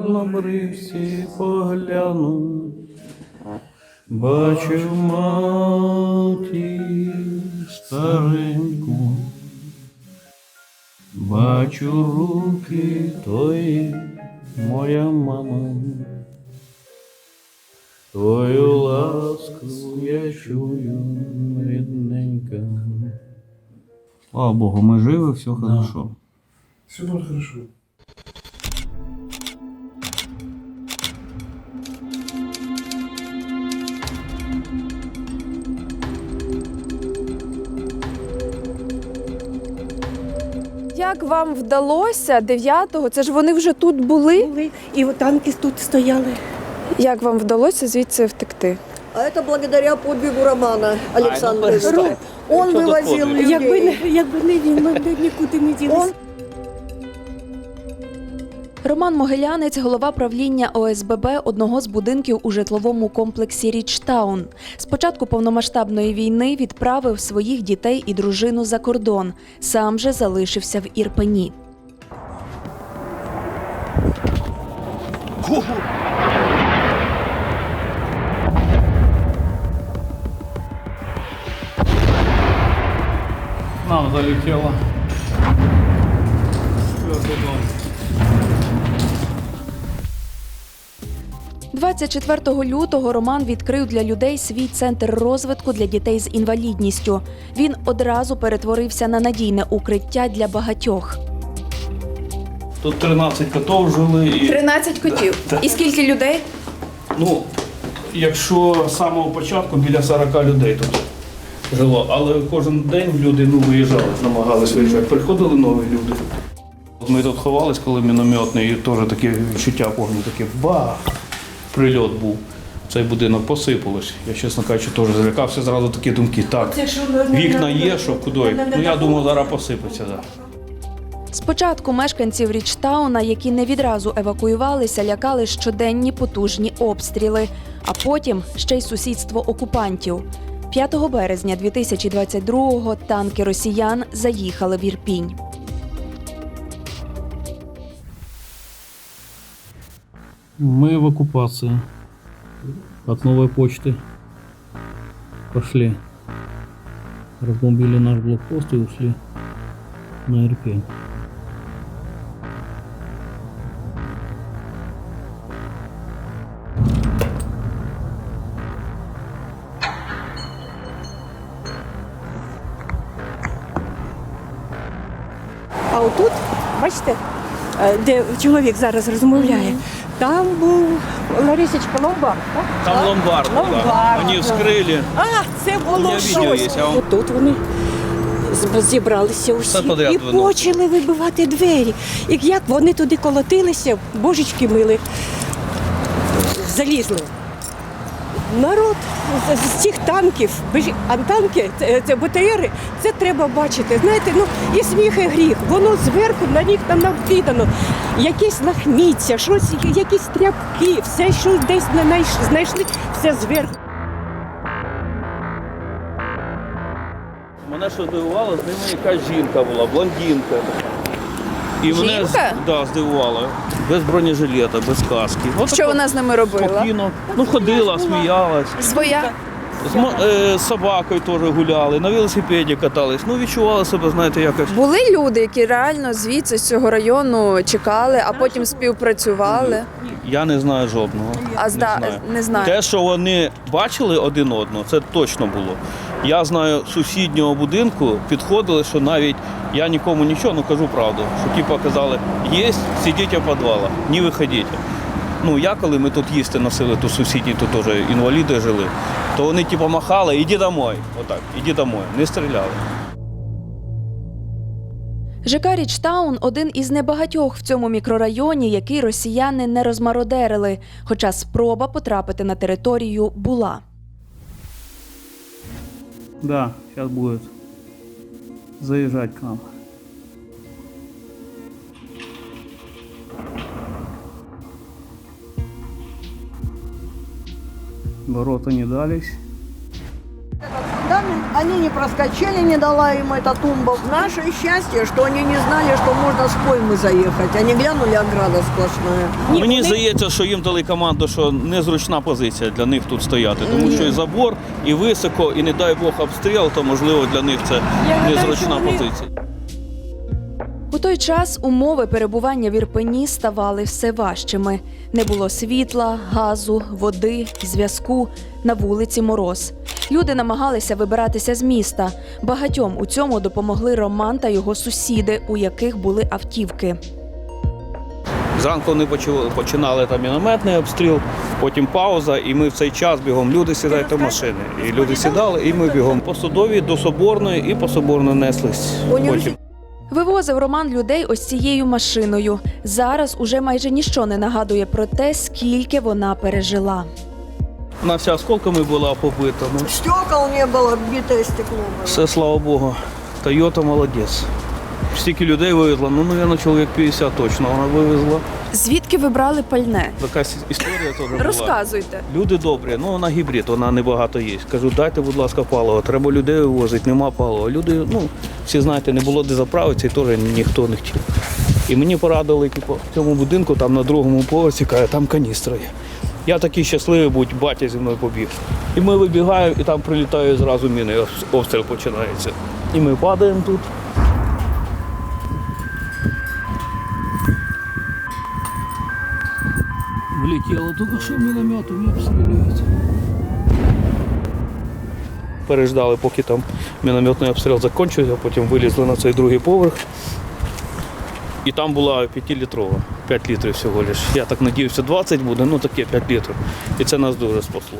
чорнобривці поглянуть. Бачив маті стареньку, бачу руки твої, моя мама. Твою ласку я чую, рідненька. Слава Богу, ми живі, все хорошо. Все будет хорошо. Як вам вдалося 9-го? Це ж вони вже тут були. були, і танки тут стояли. Як вам вдалося звідси втекти? А это благодаря подвигу Романа Александровича. Он вивозив людей. Якби не, якби не він, ми б нікуди не ділися. Роман Могилянець, голова правління ОСББ одного з будинків у житловому комплексі Річтаун. З початку повномасштабної війни відправив своїх дітей і дружину за кордон. Сам же залишився в Ірпені. Нам залетело. 24 лютого Роман відкрив для людей свій центр розвитку для дітей з інвалідністю. Він одразу перетворився на надійне укриття для багатьох. Тут 13 котов жили і 13 котів. І скільки людей? ну, якщо з самого початку біля 40 людей тут жило, але кожен день люди ну, виїжджали, намагались виїжджати. Приходили нові люди. От Ми тут ховались, коли мінометний, і теж таке відчуття кожен таке бах! Прильот був. Цей будинок посипалось. Я, чесно кажучи, теж злякався зразу такі думки. Так, вікна є, що куди? Ну я думав, зараз посипеться. Да. Спочатку мешканців Річтауна, які не відразу евакуювалися, лякали щоденні потужні обстріли, а потім ще й сусідство окупантів. 5 березня 2022-го танки росіян заїхали в Ірпінь. Мы в оккупации. От новой почты пошли. Разбомбили наш блокпост и ушли на Ирпень. А отут, бачите, е, де чоловік зараз розмовляє, там був Ларисочка ломбард. так? Там ломбард, Ломбард. Вони вскрили. А, це мене було відео щось. є, я вам- Тут вони з- зібралися усі подряд і виносили. почали вибивати двері. І як вони туди колотилися, божечки мили, залізли. Народ з, цих танків, ви а танки, це, БТРи, це треба бачити. Знаєте, ну і сміх, і гріх. Воно зверху на них там навкидано. Якісь лахміття, щось, якісь тряпки, все, що десь знайшли, все зверху. Мене що здивувало, з ними якась жінка була, блондинка. І мене Жінка? да, здивувало. Без бронежилета, без каски. От Що така вона з ними робила? Спокійно. Ну, ходила, сміялась. Своя? З, мо- е, з собакою теж гуляли, на велосипеді катались. Ну, відчували себе, знаєте, якось. Були люди, які реально звідси з цього району чекали, а потім співпрацювали. Я не знаю жодного. А не зда... знаю. не знаю. Те, що вони бачили один одного, це точно було. Я знаю з сусіднього будинку, підходили, що навіть я нікому нічого, ну кажу правду, що типу казали, є, сидіть в підвалах, не виходіть. Ну, я коли ми тут їсти носили, то сусідні тут теж інваліди жили, то вони типу махали, іди домой. Отак, іди домой, не стріляли. ЖК Річтаун один із небагатьох в цьому мікрорайоні, який росіяни не розмародерили, хоча спроба потрапити на територію була. Да, сейчас будет заезжать к нам. Ворота не дались. Они не проскочили, не дала им эта тумба. Наше счастье, что они не знали, что можно с поймы заехать. Они глянули, ограда сплошная. Ні, Мені здається, що їм дали команду, що незручна позиція для них тут стояти, тому що і забор, і високо, і не дай Бог обстріл, то можливо для них це незручна позиція. Той час умови перебування в Ірпені ставали все важчими. Не було світла, газу, води, зв'язку, на вулиці мороз. Люди намагалися вибиратися з міста. Багатьом у цьому допомогли Роман та його сусіди, у яких були автівки. Зранку вони починали там мінометний обстріл, потім пауза, і ми в цей час бігом люди сідають в машини. І люди сідали, і ми бігом по судовій до соборної і по соборної неслись. Потім. Вивозив Роман людей ось цією машиною. Зараз уже майже ніщо не нагадує про те, скільки вона пережила. Вона вся осколками була побита. Ну, Стекол не було, бите стекло Було. все, слава Богу. Тойота молодець. Стільки людей вивезла, ну, мабуть, чоловік 50 точно вона вивезла. Звідки ви брали пальне? Така історія теж була. Розказуйте. Люди добрі, ну вона гібрид, вона небагато є. Кажу, дайте, будь ласка, паливо, треба людей вивозити, нема палива. Люди, ну, всі знаєте, не було де заправитися, і теж ніхто не хотів. І мені порадили типу, в цьому будинку, там на другому поверсі, каже, там каністра є. Я такий щасливий, будь батя зі мною побіг. І ми вибігаємо, і там прилітає зразу міни, об- обстріл починається. І ми падаємо тут. Влетіло тільки що мінометом і обстрілюється. Переждали, поки там мінометний обстріл закінчився, потім вилізли на цей другий поверх. І там була 5-літрова, 5 літрів всього лиш. Я так надіявся, 20 буде, ну таке 5 літрів. І це нас дуже спасло.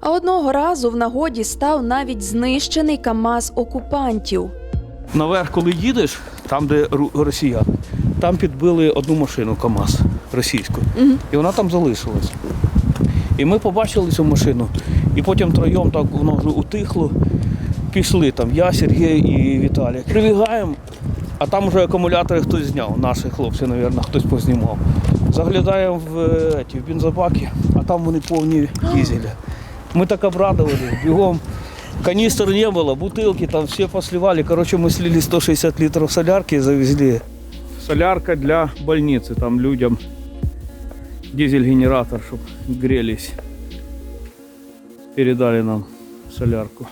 А одного разу в нагоді став навіть знищений КАМАЗ окупантів. Наверх, коли їдеш, там, де росіяни, там підбили одну машину КАМАЗ російську. І вона там залишилась. І ми побачили цю машину, і потім троєм так воно вже утихло. Пішли там я, Сергій і Віталій. Прибігаємо, а там вже акумулятори хтось зняв, наші хлопці, мабуть, хтось познімав. Заглядаємо в, е, ті, в бензобаки, а там вони повні дізеля. Мы так обрадовались, бегом. Канистр не было, бутылки там все посливали. Короче, мы слили 160 литров солярки и завезли. Солярка для больницы, там людям дизель-генератор, чтобы грелись. Передали нам солярку.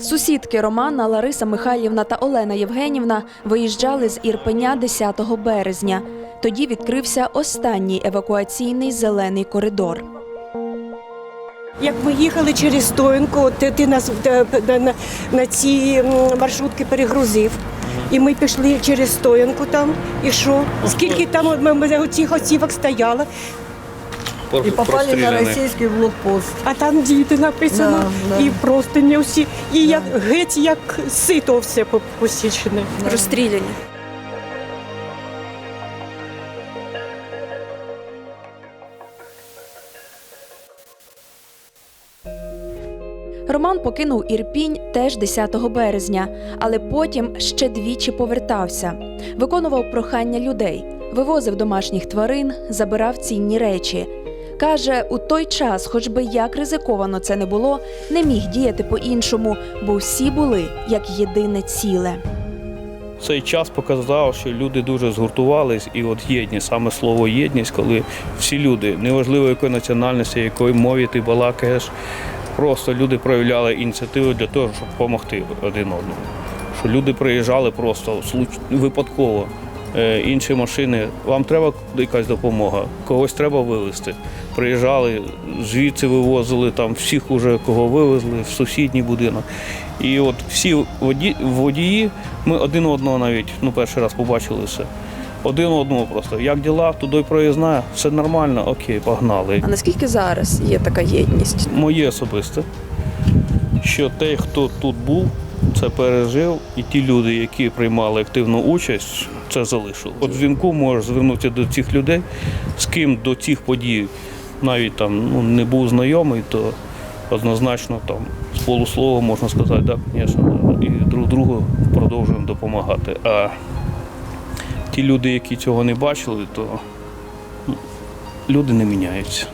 Сусідки Романа Лариса Михайлівна та Олена Євгенівна виїжджали з Ірпеня 10 березня. Тоді відкрився останній евакуаційний зелений коридор. Як ми їхали через стоянку, ти, ти нас е, на, на, на ці маршрутки перегрузив. І ми пішли через стоянку там. І що? Скільки там ми, ми оцих оцівок стояло, І попали на російський блокпост. а там діти написано, Да, да. і просто не всі. І як геть як сито все по- посічене. Розстріляні. Роман покинув Ірпінь теж 10 березня, але потім ще двічі повертався. Виконував прохання людей, вивозив домашніх тварин, забирав цінні речі. Каже, у той час, хоч би як ризиковано це не було, не міг діяти по-іншому, бо всі були як єдине ціле. Цей час показав, що люди дуже згуртувались, і от єдність, саме слово єдність, коли всі люди, неважливо якої національності, якої мові ти балакаєш, просто люди проявляли ініціативу для того, щоб допомогти один одному. Що люди приїжджали просто випадково. Е, Інші машини, вам треба якась допомога, когось треба вивезти. Приїжджали, звідси вивозили там всіх уже, кого вивезли, в сусідній будинок. І от всі воді, водії, ми один одного навіть ну, перший раз побачили все. Один одного просто. Як діла, туди проїзна, все нормально, окей, погнали. А наскільки зараз є така єдність? Моє особисте, що той, хто тут був, це пережив, і ті люди, які приймали активну участь, це залишили. От дзвінку можеш звернутися до цих людей, з ким до цих подій навіть там ну, не був знайомий, то однозначно там з полуслова можна сказати, так, звісно, і друг другу продовжуємо допомагати. А ті люди, які цього не бачили, то ну, люди не міняються.